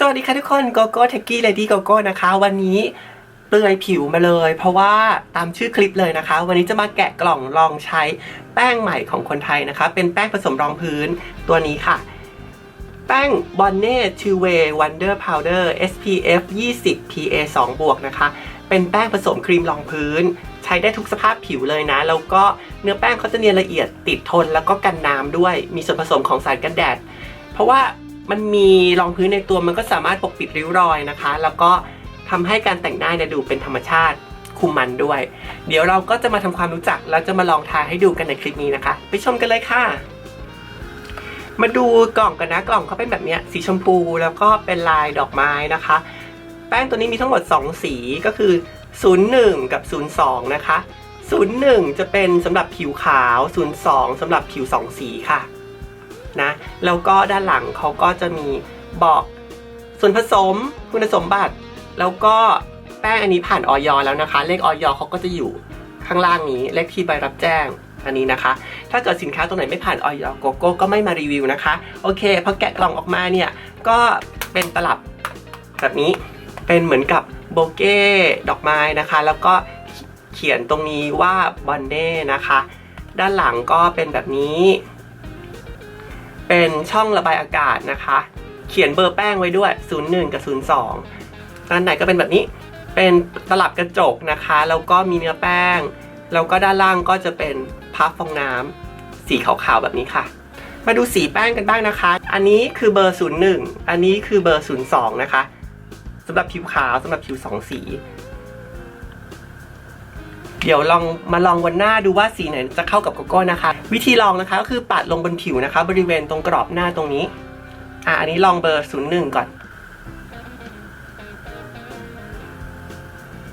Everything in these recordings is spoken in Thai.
สวัสดีค่ะทุกคนโกโก้เทกกี้เลดี้โกโก้นะคะ วันนี้เปลือยผิวมาเลย เพราะว่าตามชื่อคลิปเลยนะคะ วันนี้จะมาแกะกล่องลองใช้แป้งใหม่ของคนไทยนะคะ เป็นแป้งผสมรองพื้นตัวนี้ค่ะ แป้ง Bonnet Two Way Wonder Powder SPF 20 PA 2บวกนะคะ เป็นแป้งผสมครีมรองพื้น ใช้ได้ทุกสภาพผิวเลยนะ แล้วก็เนื้อแป้งเขาจะเนียนละเอียดติดทนแล้วก็กันน้ำด้วยมีส่วนผสมของสารกันแดด เพราะว่า มันมีรองพื้นในตัวมันก็สามารถปกปิดริ้วรอยนะคะ แล้วก็ทำให้การแต่งหน้าเนี่ยดูเป็นธรรมชาติคุมมันด้วย เดี๋ยวเราก็จะมาทำความรู้จักแล้วจะมาลองทาให้ดูกันในคลิปนี้นะคะ ไปชมกันเลยค่ะ มาดูกล่องกันนะกล่องเขาเป็นแบบเนี้ยสีชมพูแล้วก็เป็นลายดอกไม้นะคะ แป้งตัวนี้มีทั้งหมด 2 สีก็คือ 01 กับ 02 นะคะ 01 จะเป็นสำหรับผิวขาว 02สำหรับผิว 2 สีค่ะ นะ แล้วก็ด้านหลังเขาก็จะมีบอกส่วนผสมคุณสมบัติ แล้วก็แป้งอันนี้ผ่านออยแล้วนะคะ เลขออยเขาก็จะอยู่ข้างล่างนี้เลขที่ใบรับแจ้งอันนี้นะคะ ถ้าเกิดสินค้าตัวไหนไม่ผ่านออยโกโก้ก็ไม่มารีวิวนะคะ โอเคพอแกะกล่องออกมาเนี่ย ก็เป็นตลับแบบนี้เป็นเหมือนกับโบเก้ดอกไม้นะคะ แล้วก็เขียนตรงนี้ว่าบอนเน่นะคะ ด้านหลังก็เป็นแบบนี้ เป็นช่องระบายอากาศนะคะ เขียนเบอร์แป้งไว้ด้วย 01 กับ 02ด้านในก็เป็นแบบนี้ เป็นตลับกระจกนะคะ แล้วก็มีเนื้อแป้ง แล้วก็ด้านล่างก็จะเป็นพับฟองน้ำสีขาวๆแบบนี้ค่ะ มาดูสีแป้งกันบ้างนะคะ อันนี้คือเบอร์ 01 อันนี้คือเบอร์ 02 นะคะสำหรับผิวขาวสำหรับผิวสองสี เดี๋ยวลองมาลองวันหน้าดูว่าสีไหนจะเข้ากับโกโก้นะคะ วิธีลองนะคะก็คือปัดลงบนผิวนะคะ บริเวณตรงกรอบหน้าตรงนี้อะอันนี้ลองเบอร์ 01 ก่อน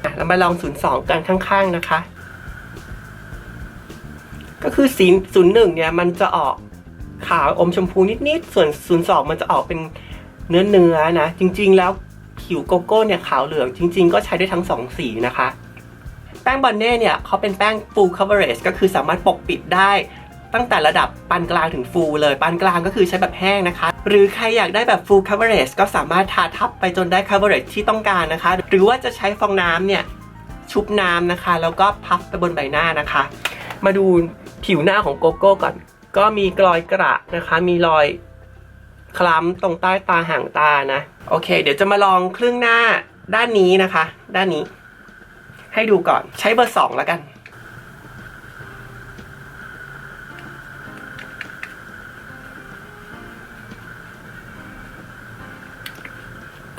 อะแล้วมาลอง 02 กันข้างๆนะคะ ก็คือสี 01 เนี่ยมันจะออกขาวอมชมพูนิดๆ ส่วน 02 มันจะออกเป็นเนื้อเนื้อนะ จริงๆ แล้วผิวโกโก้เนี่ยขาวเหลืองจริง ๆ ก็ใช้ได้ทั้งสองสีนะคะ แป้งบอนเน่เนี่ยเขาเป็นแป้ง full coverage ก็คือสามารถปกปิดได้ตั้งแต่ระดับปานกลางถึง full เลย ปานกลางก็คือใช้แบบแห้งนะคะ หรือใครอยากได้แบบ full coverage ก็สามารถทาทับไปจนได้ coverage ที่ต้องการนะคะ หรือว่าจะใช้ฟองน้ำเนี่ยชุบน้ำนะคะ แล้วก็พับไปบนใบหน้านะคะ มาดูผิวหน้าของโกโก้ก่อน ก็มีรอยกระนะคะ มีรอยคล้ำตรงใต้ตาห่างตานะ โอเค เดี๋ยวจะมาลองครึ่งหน้าด้านนี้นะคะ ด้านนี้ ให้ดูก่อนใช้เบอร์สองแล้วกัน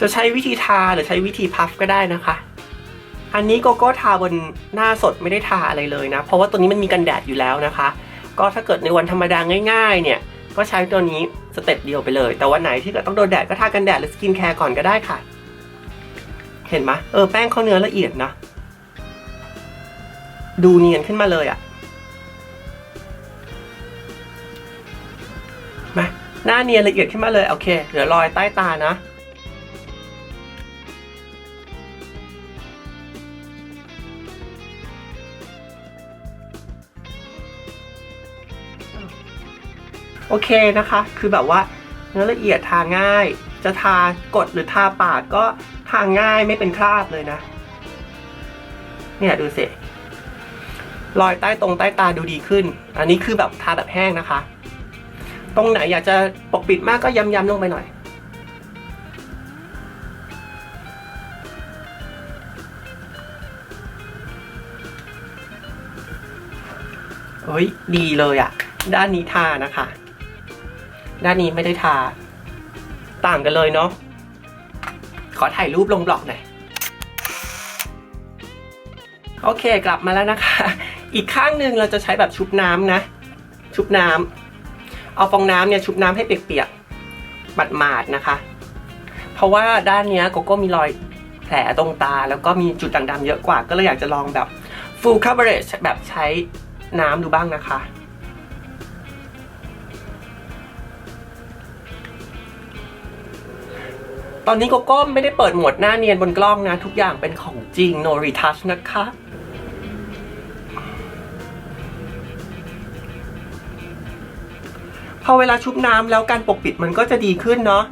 จะใช้วิธีทาหรือใช้วิธีพัฟก็ได้นะคะ อันนี้โกโก้ทาบนหน้าสดไม่ได้ทาอะไรเลยนะ เพราะว่าตัวนี้มันมีกันแดดอยู่แล้วนะคะ ก็ถ้าเกิดในวันธรรมดาง่าย ๆ เนี่ย ก็ใช้ตัวนี้สเต็ปเดียวไปเลย แต่วันไหนที่เกิดต้องโดนแดดก็ทากันแดดหรือสกินแคร์ก่อนก็ได้ค่ะ เห็นไหมเออแป้งเขาเนื้อละเอียดนะ ดูเนียนขึ้นมาเลยอะมาหน้าเนียนละเอียดขึ้นมาเลย โอเค เหลือรอยใต้ตานะ โอเคนะคะ คือแบบว่าเนื้อละเอียดทาง่าย จะทากดหรือทาปาดก็ทาง่ายไม่เป็นคราบเลยนะ เนี่ยดูสิ รอยใต้ตรงใต้ตาดูดีขึ้น อันนี้คือแบบทาแบบแห้งนะคะ ตรงไหนอยากจะปกปิดมากก็ย้ำๆลงไปหน่อยเฮ้ยดีเลยอะด้านนี้ทานะคะ ด้านนี้ไม่ได้ทา ต่างกันเลยเนาะขอถ่ายรูปลงบล็อกหน่อย โอเคกลับมาแล้วนะคะ อีกข้างหนึ่งเราจะใช้แบบชุบน้ำนะ ชุบน้ำเอาฟองน้ำเนี่ยชุบน้ำให้เปียกๆบัดหมาดนะคะ เพราะว่าด้านเนี้ยโกโก้มีรอยแผลตรงตา แล้วก็มีจุดด่างดำเยอะกว่า ก็เลยอยากจะลองแบบ full coverage แบบใช้น้ำดูบ้างนะคะ ตอนนี้โกโก้ไม่ได้เปิดโหมดหน้าเนียนบนกล้องนะ ทุกอย่างเป็นของจริง no retouch นะคะ พอเวลาชุบน้ำแล้วการปกปิดมันก็จะดีขึ้นเนาะ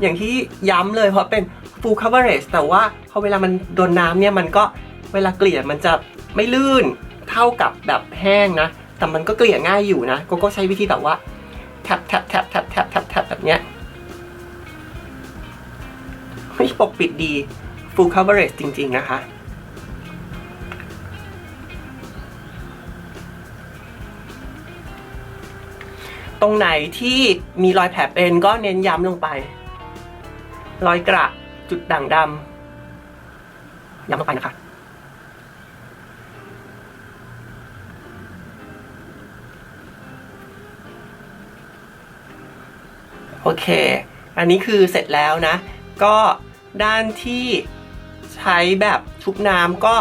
อย่างที่ย้ำเลยเพราะเป็น full coverage แต่ว่าพอเวลามันโดนน้ำเนี่ยมันก็เวลาเกลี่ยมันจะไม่ลื่นเท่ากับแบบแห้งนะ แต่มันก็เกลี่ยง่ายอยู่นะโกโก้ใช้วิธีแบบว่าแทบแทบแทบแทบแทบแทบแทบแบบเนี้ยเฮ้ยปกปิดดี full coverage จริง ๆ นะคะ ตรงไหนที่มีรอยแผลเป็นก็เน้นย้ำลงไป รอยกระจุดด่างดำย้ำลงไปนะคะโอเค อันนี้คือเสร็จแล้วนะ ก็ด้านที่ใช้แบบชุบน้ำก็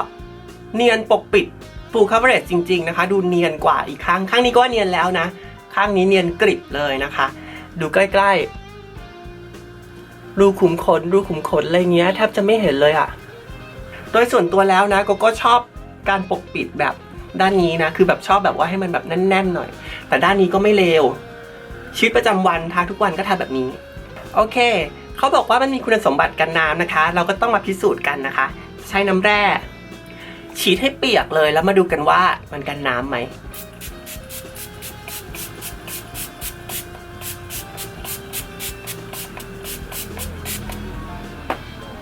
เนียนปกปิด full coverage จริง ๆ นะคะ ดูเนียนกว่าอีกครั้ง ข้างนี้ก็เนียนแล้วนะ ข้างนี้เนียนกริบเลยนะคะ ดูใกล้ๆ รูขุมขน รูขุมขนอะไรเงี้ยแทบจะไม่เห็นเลยอะ่ะ โดยส่วนตัวแล้วนะกโก็ชอบการปกปิดแบบด้านนี้นะ คือแบบชอบแบบว่าให้มันแบบแน่นๆหน่อย แต่ด้านนี้ก็ไม่เลว ชีวิตประจำวันทาทุกวันก็ทาแบบนี้ โอเค เขาบอกว่ามันมีคุณสมบัติกันน้ำนะคะ เราก็ต้องมาพิสูจน์กันนะคะ ใช้น้ำแร่ฉีดให้เปียกเลยแล้วมาดูกันว่ามันกันน้ำไหม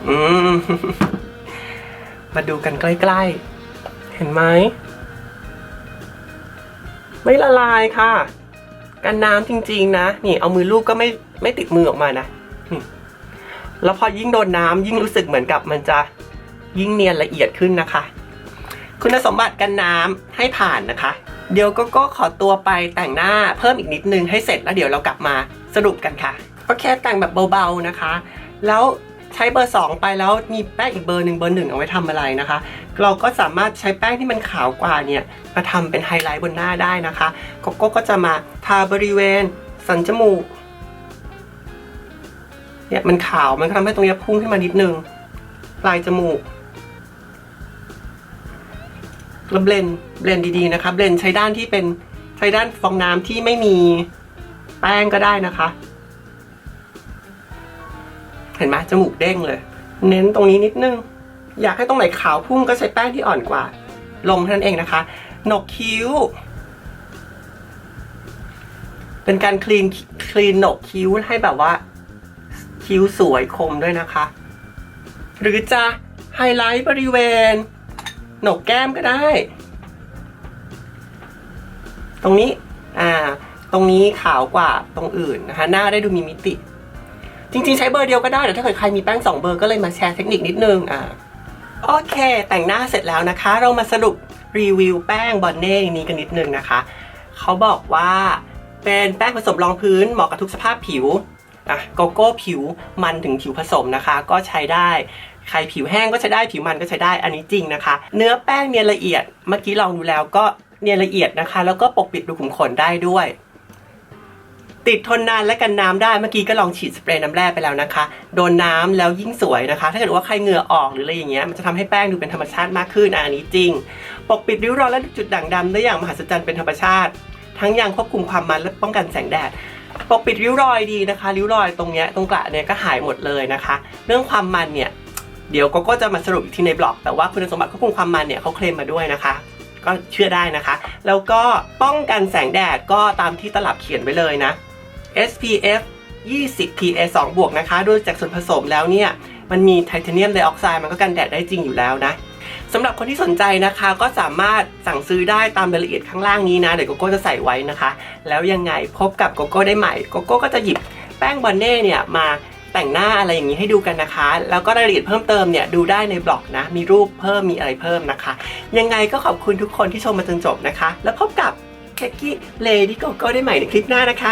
อืม มาดูกันใกล้ๆ เห็นไหม ไม่ละลายค่ะ กันน้ำจริงๆนะ นี่เอามือลูบก็ไม่ไม่ติดมือออกมานะ แล้วพอยิ่งโดนน้ำยิ่งรู้สึกเหมือนกับมันจะยิ่งเนียนละเอียดขึ้นนะคะ คุณสมบัติกันน้ำให้ผ่านนะคะ เดี๋ยวก็ก็ขอตัวไปแต่งหน้าเพิ่มอีกนิดนึงให้เสร็จแล้วเดี๋ยวเรากลับมาสรุปกันค่ะ โอเคแต่งแบบเบาๆนะคะ แล้ว ใช้เบอร์ 2 ไปแล้วมีแป้งอีกเบอร์หนึ่งเบอร์หนึ่งเอาไว้ทำอะไรนะคะ เราก็สามารถใช้แป้งที่มันขาวกว่าเนี่ยมาทำเป็นไฮไลท์บนหน้าได้นะคะโกโก้ก็จะมาทาบริเวณสันจมูกเนี่ยมันขาวมันทำให้ตรงนี้พุ่งขึ้นมานิดนึงปลายจมูกแล้วเบลนเบลนดีๆนะคะเบลนใช้ด้านที่เป็นใช้ด้านฟองน้ำที่ไม่มีแป้งก็ได้นะคะ เห็นไหมจมูกเด้งเลย เน้นตรงนี้นิดนึง อยากให้ตรงไหนขาวพุ่งก็ใช้แป้งที่อ่อนกว่า ลงเท่านั้นเองนะคะหนกคิ้ว เป็นการคลีนคลีนหนกคิ้วให้แบบว่า คิ้วสวยคมด้วยนะคะ หรือจะไฮไลท์บริเวณหนกแก้มก็ได้ ตรงนี้ อ่า ตรงนี้ขาวกว่าตรงอื่นนะคะ หน้าได้ดูมีมิติ จริงๆ ใช้เบอร์เดียวก็ได้แต่ถ้าเกิดใครมีแป้ง2เบอร์ก็เลยมาแชร์เทคนิคนิดนึงอ่าโอเค แต่งหน้าเสร็จแล้วนะคะ เรามาสรุปรีวิวแป้งบอนเน่นี้กันนิดนึงนะคะเขาบอกว่าเป็นแป้งผสมรองพื้นเหมาะกับทุกสภาพผิวอะโกโก้ผิวมันถึงผิวผสมนะคะ ก็ใช้ได้ใครผิวแห้งก็ใช้ได้ผิวมันก็ใช้ได้อันนี้จริงนะคะ เนื้อแป้งเนียนละเอียดเมื่อกี้ลองดูแล้วก็เนียนละเอียดนะคะ แล้วก็ปกปิดรูขุมขนได้ด้วย ติดทนนานและกันน้ำได้เมื่อกี้ก็ลองฉีดสเปรย์น้ำแร่ไปแล้วนะคะ โดนน้ำแล้วยิ่งสวยนะคะ ถ้าเกิดว่าใครเหงื่อออกหรืออะไรอย่างเงี้ยมันจะทำให้แป้งดูเป็นธรรมชาติมากขึ้นอันนี้จริง ปกปิดริ้วรอยและจุดด่างดำได้อย่างมหัศจรรย์เป็นธรรมชาติ ทั้งยังควบคุมความมันและป้องกันแสงแดดปกปิดริ้วรอยดีนะคะ ริ้วรอยตรงเนี้ยตรงกระเนี่ยก็หายหมดเลยนะคะ เรื่องความมันเนี่ยเดี๋ยวก็ก็จะมาสรุปอีกทีในบล็อก แต่ว่าคุณสมบัติควบคุมความมันเนี่ยเขาเคลมมาด้วยนะคะ ก็เชื่อได้นะคะ แล้วก็ป้องกันแสงแดดก็ตามที่ตลับเขียนไว้เลยนะ SPF 20 PA 2 บวกนะคะ โดยจากส่วนผสมแล้วเนี่ยมันมีไทเทเนียมไดออกไซด์มันก็กันแดดได้จริงอยู่แล้วนะสำหรับคนที่สนใจนะคะก็สามารถสั่งซื้อได้ตามรายละเอียดข้างล่างนี้นะ เดี๋ยวโกโก้จะใส่ไว้นะคะ แล้วยังไงพบกับโกโก้ได้ใหม่โกโก้ก็จะหยิบแป้งบอนเน่เนี่ยมาแต่งหน้าอะไรอย่างนี้ให้ดูกันนะคะ แล้วก็รายละเอียดเพิ่มเติมเนี่ยดูได้ในบล็อกนะ มีรูปเพิ่มมีอะไรเพิ่มนะคะ ยังไงก็ขอบคุณทุกคนที่ชมมาจนจบนะคะ แล้วพบกับแคกกี้เลดี้โกโก้ได้ใหม่ในคลิปหน้านะคะ